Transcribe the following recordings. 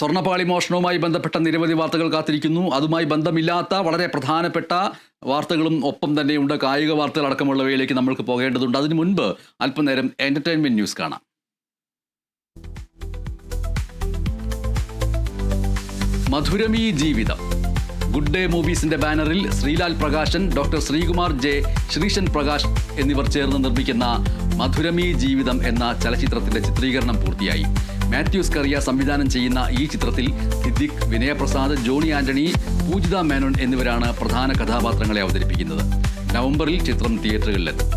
സ്വർണപ്പാളി മോഷണവുമായി ബന്ധപ്പെട്ട നിരവധി വാർത്തകൾ കാത്തിരിക്കുന്നു. അതുമായി ബന്ധമില്ലാത്ത വളരെ പ്രധാനപ്പെട്ട വാർത്തകളും ഒപ്പം തന്നെയുണ്ട്. കായിക വാർത്തകൾ അടക്കമുള്ളവയിലേക്ക് നമ്മൾക്ക് പോകേണ്ടതുണ്ട്. അതിനു മുൻപ് അല്പനേരം എന്റർടൈൻമെന്റ് ന്യൂസ് കാണാം. മധുരമീ ജീവിതം. ഗുഡ് ഡേ മൂവീസിന്റെ ബാനറിൽ ശ്രീലാൽ പ്രകാശൻ ഡോക്ടർ ശ്രീകുമാർ ജെ ശ്രീശൻ പ്രകാശ് എന്നിവർ ചേർന്ന് നിർമ്മിക്കുന്ന മധുരമീ ജീവിതം എന്ന ചലച്ചിത്രത്തിന്റെ ചിത്രീകരണം പൂർത്തിയായി. മാത്യൂസ് കറിയ സംവിധാനം ചെയ്യുന്ന ഈ ചിത്രത്തിൽ സിദ്ദിഖ് വിനയപ്രസാദ് ജോണി ആന്റണി പൂജിത മേനോൻ എന്നിവരാണ് പ്രധാന കഥാപാത്രങ്ങളെ അവതരിപ്പിക്കുന്നത്. നവംബറിൽ ചിത്രം തിയേറ്ററുകളിലെത്തും.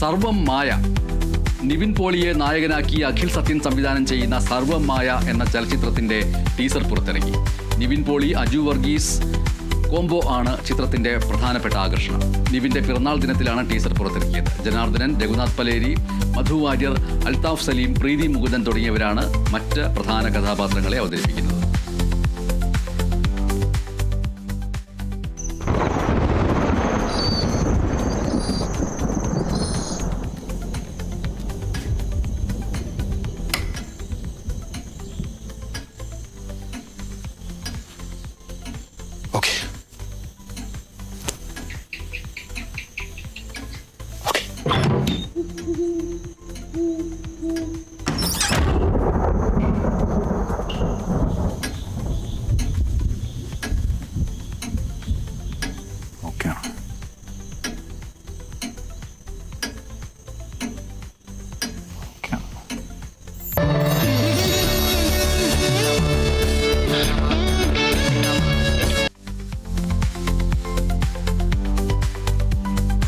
സർവം മായ നിവിൻ പോളിയെ നായകനാക്കി അഖിൽ സത്യൻ സംവിധാനം ചെയ്യുന്ന സർവമായ എന്ന ചലച്ചിത്രത്തിന്റെ ടീസർ പുറത്തിറങ്ങി. നിവിൻ പോളി അജു വർഗീസ് കോംബോ ആണ് ചിത്രത്തിന്റെ പ്രധാനപ്പെട്ട ആകർഷണം. നിവിന്റെ പിറന്നാൾ ദിനത്തിലാണ് ടീസർ പുറത്തിറക്കിയത്. ജനാർദ്ദനൻ രഘുനാഥ് പലേരി മധു വാര്യർ അൽതാഫ് സലീം പ്രീതി മുകുന്ദൻ തുടങ്ങിയവരാണ് മറ്റ് പ്രധാന കഥാപാത്രങ്ങളെ അവതരിപ്പിക്കുന്നത്. ഓക്കെ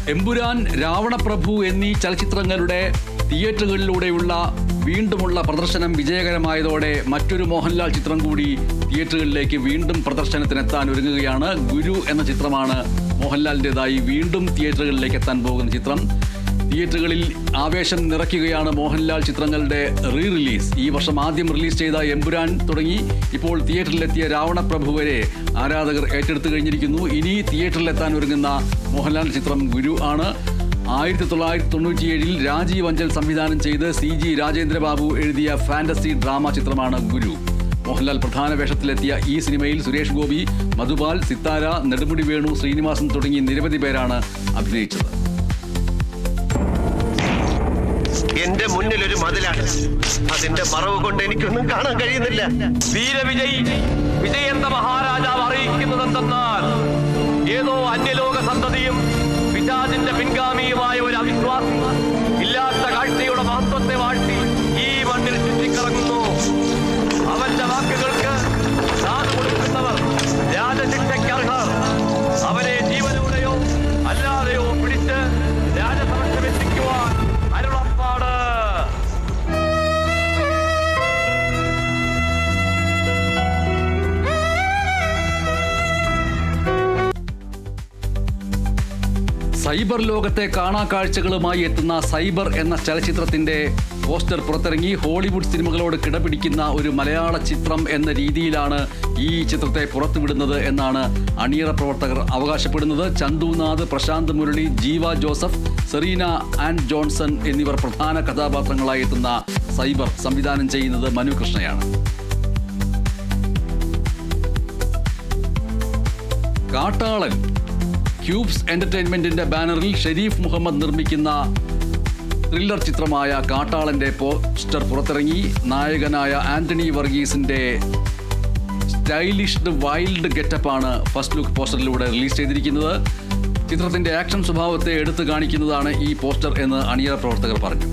എമ്പുരാൻ രാവണപ്രഭു എന്നീ ചലച്ചിത്രങ്ങളുടെ തിയേറ്ററുകളിലൂടെയുള്ള വീണ്ടുമുള്ള പ്രദർശനം വിജയകരമായതോടെ മറ്റൊരു മോഹൻലാൽ ചിത്രം കൂടി തിയേറ്ററുകളിലേക്ക് വീണ്ടും പ്രദർശനത്തിനെത്താൻ ഒരുങ്ങുകയാണ് ഗുരു എന്ന ചിത്രമാണ് മോഹൻലാലിന്റെതായി വീണ്ടും തിയേറ്ററുകളിലേക്ക് എത്താൻ പോകുന്ന ചിത്രം. തിയേറ്ററുകളിൽ ആവേശം നിറയ്ക്കുകയാണ് മോഹൻലാൽ ചിത്രങ്ങളുടെ റീ റിലീസ് ഈ വർഷം ആദ്യം റിലീസ് ചെയ്ത എമ്പുരാൻ തുടങ്ങി. ഇപ്പോൾ തിയേറ്ററിലെത്തിയ രാവണപ്രഭു വരെ ആരാധകർ ഏറ്റെടുത്തു കഴിഞ്ഞിരിക്കുന്നു. ഇനി തിയേറ്ററിലെത്താൻ ഒരുങ്ങുന്ന മോഹൻലാൽ ചിത്രം ഗുരു ആണ്. ആയിരത്തി തൊള്ളായിരത്തി തൊണ്ണൂറ്റിയേഴിൽ രാജീവ് അഞ്ചൽ സംവിധാനം ചെയ്ത് സി ജി രാജേന്ദ്രബാബു എഴുതിയ ഫാന്റസി ഡ്രാമ ചിത്രമാണ് ഗുരു. മോഹൻലാൽ പ്രധാന വേഷത്തിലെത്തിയ ഈ സിനിമയിൽ സുരേഷ് ഗോപി മധുപാൽ സിത്താര നെടുമുടി വേണു ശ്രീനിവാസൻ തുടങ്ങി നിരവധി പേരാണ് അഭിനയിച്ചത്. എന്റെ മുന്നിൽ ഒരു മതിലാണ്. അതിന്റെ മറവ് കൊണ്ട് എനിക്കൊന്നും കാണാൻ കഴിയുന്നില്ല. വീരവിജയ് വിജയന്ത മഹാരാജാവ് അറിയിക്കുന്നത് എന്തെന്നാൽ ഏതോ അന്യലോക സന്തതിയും പിശാചിന്റെ പിൻഗാമിയുമായ ഒരു അവിശ്വാസി സൈബർ ലോകത്തെ കാണാക്കാഴ്ചകളുമായി എത്തുന്ന സൈബർ എന്ന ചലച്ചിത്രത്തിന്റെ പോസ്റ്റർ പുറത്തിറങ്ങി ഹോളിവുഡ് സിനിമകളോട് കിടപിടിക്കുന്ന ഒരു മലയാള ചിത്രം എന്ന രീതിയിലാണ് ഈ ചിത്രത്തെ പുറത്തുവിടുന്നത് എന്നാണ് അണിയറ പ്രവർത്തകർ അവകാശപ്പെടുന്നത്. ചന്തുനാഥ് പ്രശാന്ത് മുരളി ജീവ ജോസഫ് സെറീന ആൻഡ് ജോൺസൺ എന്നിവർ പ്രധാന കഥാപാത്രങ്ങളായി എത്തുന്ന സൈബർ സംവിധാനം ചെയ്യുന്നത് മനു കൃഷ്ണയാണ്. കാട്ടാളൻ ക്യൂബ്സ് എന്റർടൈൻമെന്റിന്റെ ബാനറിൽ ഷെരീഫ് മുഹമ്മദ് നിർമ്മിക്കുന്ന ത്രില്ലർ ചിത്രമായ കാട്ടാളന്റെ പോസ്റ്റർ പുറത്തിറങ്ങി. നായകനായ ആന്റണി വർഗീസിന്റെ സ്റ്റൈലിഷ്ഡ് വൈൽഡ് ഗെറ്റപ്പാണ് ഫസ്റ്റ് ലുക്ക് പോസ്റ്ററിലൂടെ റിലീസ് ചെയ്തിരിക്കുന്നത്. ചിത്രത്തിന്റെ ആക്ഷൻ സ്വഭാവത്തെ എടുത്തു കാണിക്കുന്നതാണ് ഈ പോസ്റ്റർ എന്ന് അണിയറ പ്രവർത്തകർ പറഞ്ഞു.